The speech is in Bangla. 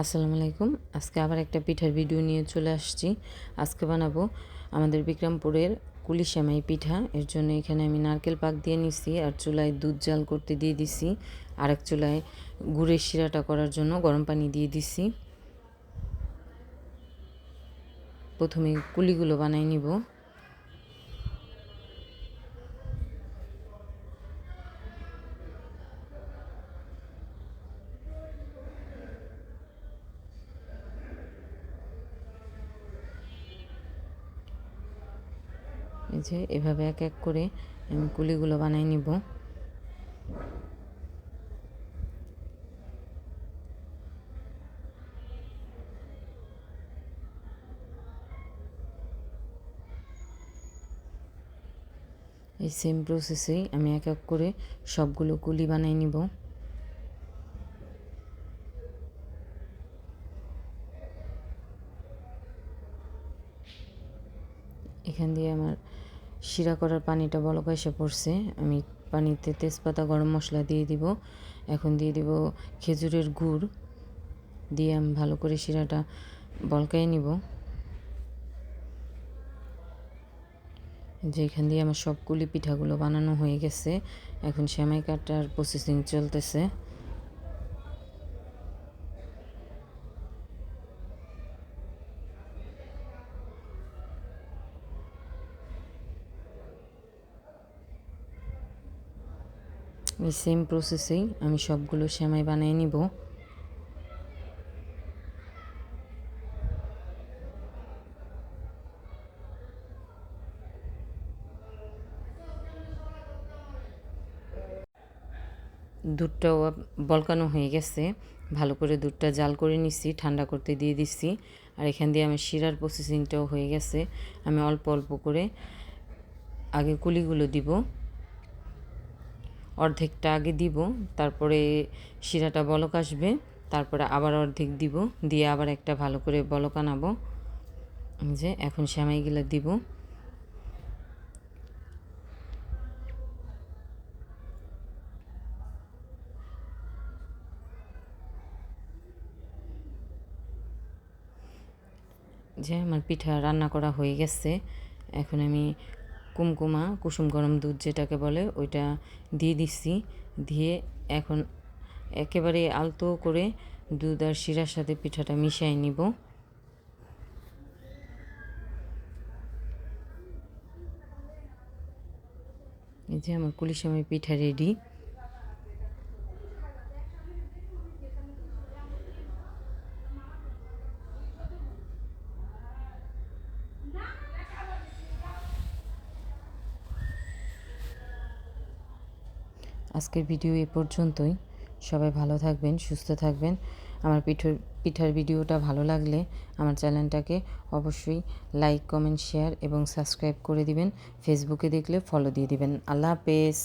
আসসালামু আলাইকুম। আজকে আবার একটা পিঠার ভিডিও নিয়ে চলে আসছি। আজকে বানাবো আমাদের বিক্রমপুরের কুলি সেমাই পিঠা। এর জন্য এখানে আমি নারকেল পাক দিয়ে নিছি আর চুলায় দুধ জাল করতে দিয়ে দিছি। আর এক চুলায় গুড়ের শিরাটা করার জন্য গরম পানি দিয়ে দিছি। প্রথমে কুলিগুলো বানাই নিব। এই যে এভাবে এক এক করে আমি কুলিগুলো বানাই নিব। এই সেম প্রসেসেই আমি এক এক করে সবগুলো কুলি বানাই নিব। এখান দিয়ে আমার শিরা করার পানিটা বলক এসে পড়ছে। আমি পানিতে তেজপাতা, গরম মশলা দিয়ে দিব। এখন দিয়ে দিব খেজুরের গুড়। দিয়ে আমি ভালো করে শিরাটা বলকাই নিব। যে এখান দিয়ে আমার সবগুলি পিঠাগুলো বানানো হয়ে গেছে, এখন সেমাই কাটার প্রসেসিং চলতেছে। এই সেম প্রসেসেই আমি সবগুলো সেমাই বানিয়ে নিব। দুধটাও বলকানো হয়ে গেছে। ভালো করে দুধটা জাল করে নিছি, ঠান্ডা করতে দিয়ে দিচ্ছি আর এখান দিয়ে আমার শিরার প্রসেসিংটাও হয়ে গেছে। আমি অল্প অল্প করে আগে কুলিগুলো দিব। অর্ধেকটা আগে দিব, তারপরে শিরাটা বলক আসবে, তারপরে আবার অর্ধেক দিব, দিয়ে আবার একটা ভালো করে বলক আনাবো। যে, এখন শ্যামাইগুলো দিব। যে, আমার পিঠা রান্না করা হয়ে গেছে। এখন আমি কুমকুমা, কুসুম গরম দুধ যেটাকে বলে, ওইটা দিয়ে দিচ্ছি। দিয়ে এখন একেবারে আলতো করে দুধ আর শিরার সাথে পিঠাটা মিশাই নিব। এই যে আমার কুলিশামের পিঠা রেডি আজকের ভিডিও এ পর্যন্তই। সবাই ভালো থাকবেন, সুস্থ থাকবেন। আমার পিঠোর, পিঠার ভিডিওটা ভালো লাগলে আমার চ্যানেলটাকে অবশ্যই লাইক কমেন্ট শেয়ার এবং সাবস্ক্রাইব করে দিবেন। ফেসবুকে দেখলে ফলো দিয়ে দিবেন। আল্লাহ হাফেজ।